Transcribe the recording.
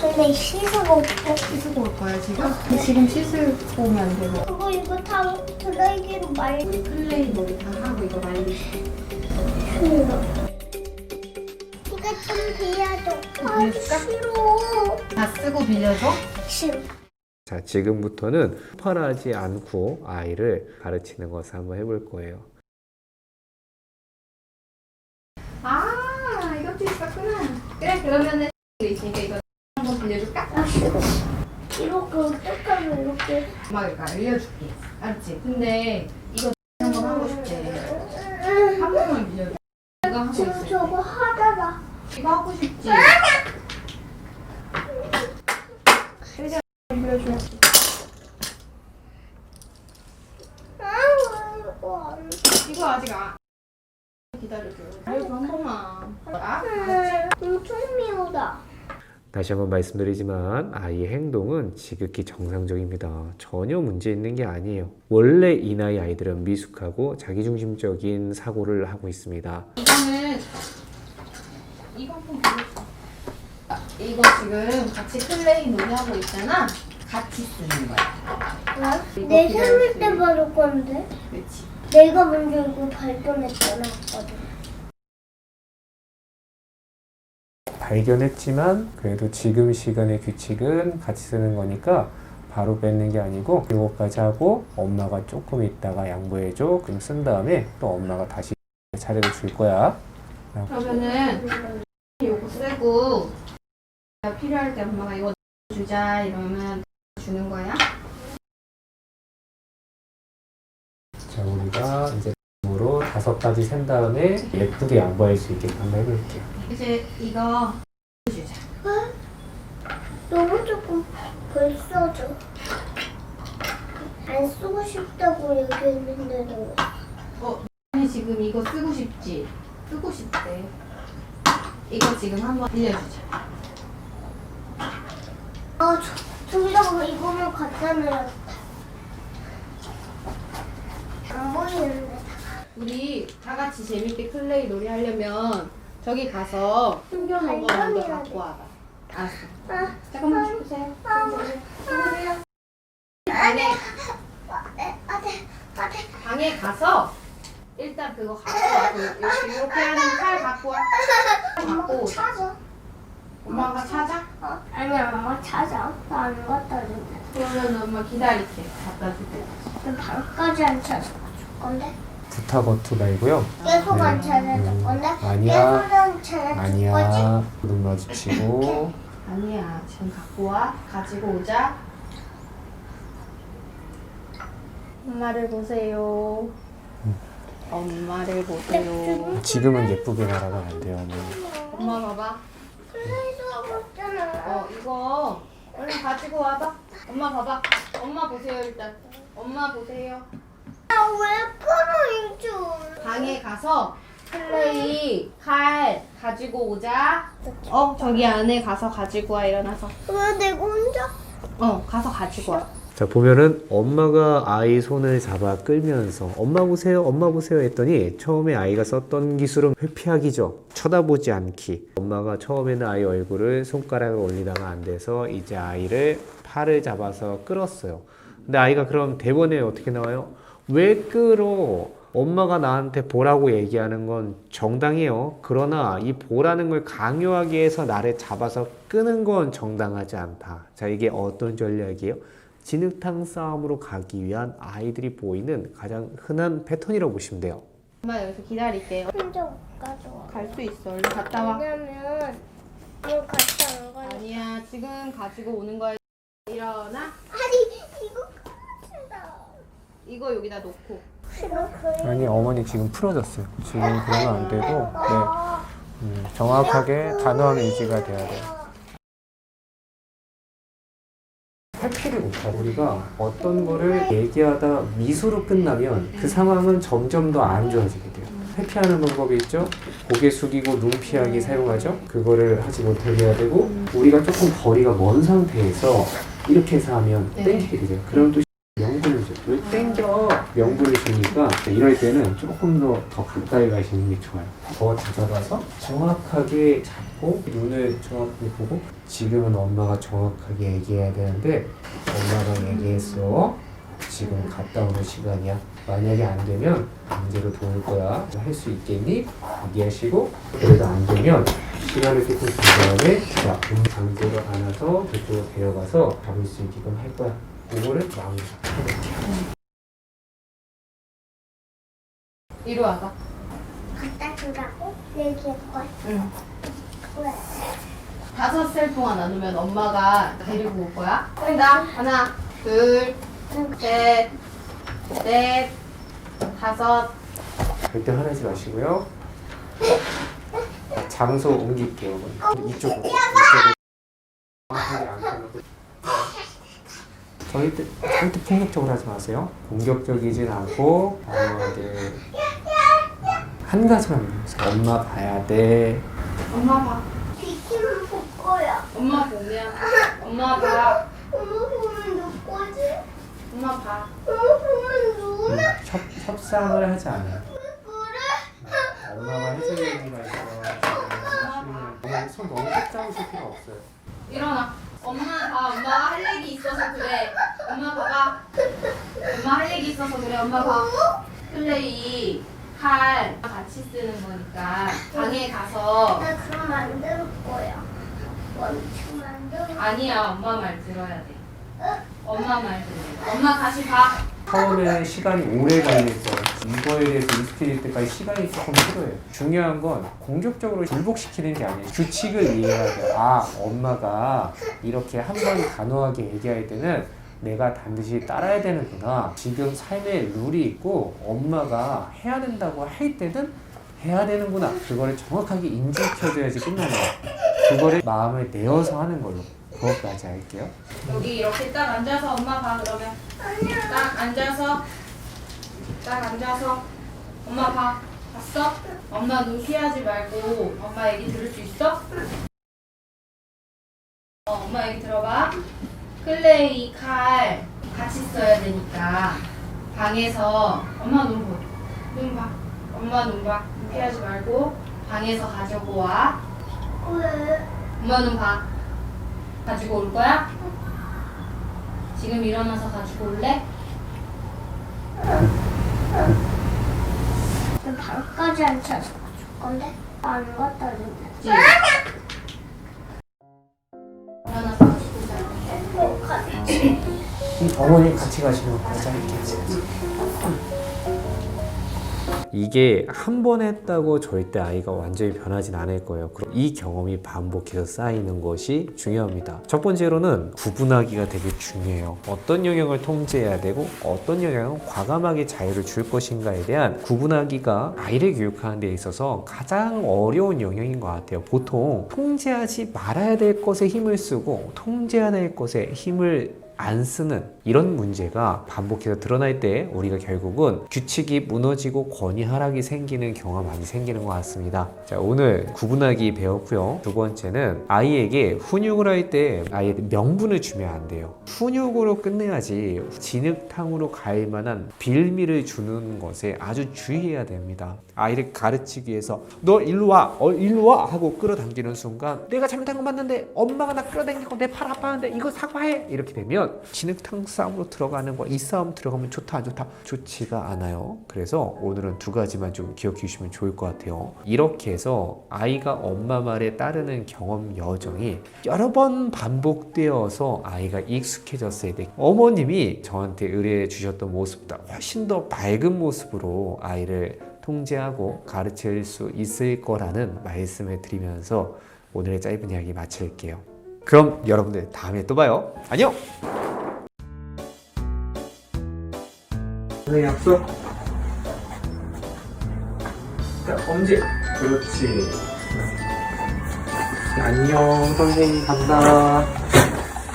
근데 씻어먹고 씻고 올 거야 지금? 지금 씻고 오면 안 되고 그거 이거 다 드라이기로 말리 우리 클레이 머리 다 하고 이거 싫어. 이거 좀 빌려줘. 아 빌려줄까? 싫어. 다 쓰고 빌려줘? 싫어. 자, 지금부터는 폭발하지 않고 아이를 가르치는 것을 한번 해볼 거예요. 아 이것도 있었구나 그래 그러면은 있으니까 이거 빌려줄까? 아 싫어. 이렇게 어떡하면 이렇게. 엄마가 알려줄게 알았지? 근데 이거 한번 하고 싶지 한 번만 빌려줘 이거 하고 지금 저거 하다가 이거 하고 싶지? 아 이거 안 이거 아직 안 기다려줘 알려줘 한 번만 아? 돼. 엄청 미우다. 다시 한번 말씀드리지만 아이의 행동은 지극히 정상적입니다. 전혀 문제 있는 게 아니에요. 원래 이 나이 아이들은 미숙하고 자기중심적인 사고를 하고 있습니다. 이거는 이거 한번 빌려줘 아, 이거 지금 같이 클레이 놀이하고 있잖아 같이 쓰는 거야 내 생일 때 받을 건데. 그렇지 내가 먼저 이거 발견했잖아. 아빠도. 발견했지만 그래도 지금 시간의 규칙은 같이 쓰는 거니까 바로 뺏는 게 아니고 이거까지 하고 엄마가 조금 있다가 양보해줘. 그럼 쓴 다음에 또 엄마가 다시 차례를 줄 거야. 그러면은 이거 쓰고 필요할 때 엄마가 이거 주자 이러면 주는 거야 자 우리가 이제 으로 다섯 가지 센 다음에 예쁘게 양보할 수 있게 한번 해볼게요. 이제 이거 주자. 너무 조금 벌써져. 안 쓰고 싶다고 얘기했는데도. 아니 지금 이거 쓰고 싶지? 쓰고 싶대. 이거 지금 한번 빌려주자. 아, 저기다가 이거만 갖다 놔야겠다. 안 보이는데. 우리 다 같이 재밌게 클레이 놀이 하려면 저기 가서 숨겨놓은 거 먼저 갖고 와봐 알았어 아, 잠깐만 주세요 아, 방에 아, 네, 아, 네, 아, 네. 방에 가서 일단 그거 갖고 와. 그 이렇게 이렇게 하는 칼 갖고 와. 갖고 엄마가 오자. 찾아. 엄마가 찾아? 어? 아니야, 엄마 찾아. 나 안 갖다 준대. 그러면 엄마 기다릴게. 갖다 줄게. 나 방까지 안 찾아 줄 건데? 말고요 계속 안 네. 찾아줄 건데? 아니야. 계속 안 찾아줄 거지? 아니야 눈 마주치고 아니야. 지금 갖고 와. 가지고 오자. 엄마를 보세요. 엄마를 보세요. 지금은 예쁘게 말하면 안 돼요 어머니 엄마 봐봐. 어 이거 얼른 가지고 와봐. 엄마 봐봐. 엄마 보세요 일단. 엄마 보세요. 나왜 줄? 방에 가서 플레이 칼 가지고 오자. 어 저기 안에 가서 가지고 와 일어나서. 왜 내가 혼자? 어 가서 가지고 와. 자 보면은 엄마가 아이 손을 잡아 끌면서 엄마 보세요 엄마 보세요 했더니 처음에 아이가 썼던 기술은 회피하기죠 쳐다보지 않기 엄마가 처음에는 아이 얼굴을 손가락을 올리다가 안 돼서 이제 아이를 팔을 잡아서 끌었어요 근데 아이가 그럼 대본에 어떻게 나와요 왜 끌어 엄마가 나한테 보라고 얘기하는 건 정당해요. 그러나 이 보라는 걸 강요하기 위해서 나를 잡아서 끄는 건 정당하지 않다. 자, 이게 어떤 전략이에요? 진흙탕 싸움으로 가기 위한 아이들이 보이는 가장 흔한 패턴이라고 보시면 돼요. 엄마 여기서 기다릴게요. 혼자 못 가져와. 갈 수 있어. 얼른 갔다 와. 왜냐면 이거 갔다 안 가니. 아니야 지금 가지고 오는 거야. 일어나. 아니 이거 같다. 이거 여기다 놓고. 아니 어머니 지금 풀어졌어요. 지금 그러면 안 되고 네, 음, 정확하게 단호한 의지가 돼야 돼요. 회피를 못하고 우리가 어떤 거를 얘기하다 미소로 끝나면 그 상황은 점점 더 안 좋아지게 돼요. 회피하는 방법이 있죠. 고개 숙이고 눈 피하기 사용하죠. 그거를 하지 못하게 해야 되고 우리가 조금 거리가 먼 상태에서 이렇게 해서 하면 네. 땡기게 되죠. 그럼 또 명분을 줘. 왜 땡겨? 명분을 주니까 이럴 때는 조금 더 더 가까이 가시는 게 좋아요. 더 다가가서 정확하게 잡고 눈을 정확히 보고 지금은 엄마가 정확하게 얘기해야 되는데 엄마가 얘기했어. 지금 갔다 오는 시간이야. 만약에 안 되면 강제로 도울 거야. 할 수 있겠니? 얘기하시고 그래도 안 되면 시간을 조금 준 다음에 자, 음 강제로 안아서 저쪽으로 데려가서 잡을 수 있게끔 할 거야. 그거를 마음으로 잡고 이리 와봐. 갖다 주라고 얘기할 거야. 응. 왜? 다섯 셀 동안 나누면 엄마가 데리고 올 거야. 그런다. 하나, 둘, 셋, 넷, 다섯. 절대 화내지 마시고요. 장소 옮길게요. 이쪽으로. 이쪽으로. 정확하게. 절대, 절대 폭력적으로 하지 마세요. 공격적이진 않고 단호하게 한 가지만 믿으세요. 엄마 봐야 돼. 엄마 봐. 비키면 볼 거야. 엄마 보면. 엄마 봐. 엄마 보면 누구지? 엄마 봐. 엄마 보면 누구? 음, 협, 협상을 하지 않아요. 그래? 엄마가 해줄 얘기가 있어. 손 너무 꼭 잡으실 필요 없어요. 일어나. 엄마 봐. 엄마가 할 얘기 있어서 그래. 엄마 봐봐. 엄마 할 얘기 있어서 그래. 엄마 봐. 플레이 칼 같이 쓰는 거니까 방에 가서 나 그럼 만들 거야. 원추 만들. 아니야. 엄마 말 들어야 돼. 엄마 말 들어. 엄마 다시 봐. 처음에는 시간이 오래 걸리죠. 이거에 대해서 익숙해질 때까지 시간이 조금 필요해요. 중요한 건 공격적으로 굴복시키는 게 아니에요. 규칙을 이해해야 돼요. 아, 엄마가 이렇게 한 번 단호하게 얘기할 때는 내가 반드시 따라야 되는구나. 지금 삶에 룰이 있고 엄마가 해야 된다고 할 때는 해야 되는구나. 그거를 정확하게 인지시켜줘야지 끝나는 거예요. 그거를 마음을 내어서 하는 걸로. 그것까지 할게요. 여기 이렇게 딱 앉아서 엄마 봐 그러면 딱 앉아서 딱 앉아서 엄마 봐 봤어? 엄마 눈 피하지 말고 엄마 얘기 들을 수 있어? 어, 엄마 얘기 들어봐 클레이 칼 같이 써야 되니까 방에서 엄마 눈 봐. 눈 봐. 엄마 눈 봐. 눈 피하지 말고 방에서 가지고 와. 왜? 엄마 눈 봐. 가지고 올 거야? 지금 일어나서 가지고 올래? 나 방까지 안 찾아줄 건데? 안 갖다. 그치? 일어나서 어머니 같이 가시면 이렇게 하세요. 이게 한 번 했다고 절대 아이가 완전히 변하진 않을 거예요. 이 경험이 반복해서 쌓이는 것이 중요합니다. 첫 번째로는 구분하기가 되게 중요해요. 어떤 영역을 통제해야 되고 어떤 영역은 과감하게 자유를 줄 것인가에 대한 구분하기가 아이를 교육하는 데 있어서 가장 어려운 영역인 것 같아요. 보통 통제하지 말아야 될 것에 힘을 쓰고 통제해야 될 것에 힘을 안 쓰는 이런 문제가 반복해서 드러날 때 우리가 결국은 규칙이 무너지고 권위 하락이 생기는 경우가 많이 생기는 것 같습니다. 자, 오늘 구분하기 배웠고요. 두 번째는 아이에게 훈육을 할 때 아이의 명분을 주면 안 돼요. 훈육으로 끝내야지 진흙탕으로 갈 만한 빌미를 주는 것에 아주 주의해야 됩니다. 아이를 가르치기 위해서 너 일로 와, 어, 일로 와 하고 끌어당기는 순간 내가 잘못한 거 맞는데 엄마가 나 끌어당기고 내 팔 아파하는데 이거 사과해 이렇게 되면 진흙탕 싸움으로 들어가는 거 이 싸움 들어가면 좋다 안 좋다 좋지가 않아요. 그래서 오늘은 두 가지만 좀 기억해 주시면 좋을 것 같아요. 이렇게 해서 아이가 엄마 말에 따르는 경험 여정이 여러 번 반복되어서 아이가 익숙해졌어야 돼. 어머님이 저한테 의뢰해 주셨던 모습보다 훨씬 더 밝은 모습으로 아이를 통제하고 가르칠 수 있을 거라는 말씀을 드리면서 오늘의 짧은 이야기 마칠게요. 그럼 여러분들 다음에 또 봐요. 안녕! 선생님 약속. 자, 엄지. 그렇지. 안녕, 선생님 간다.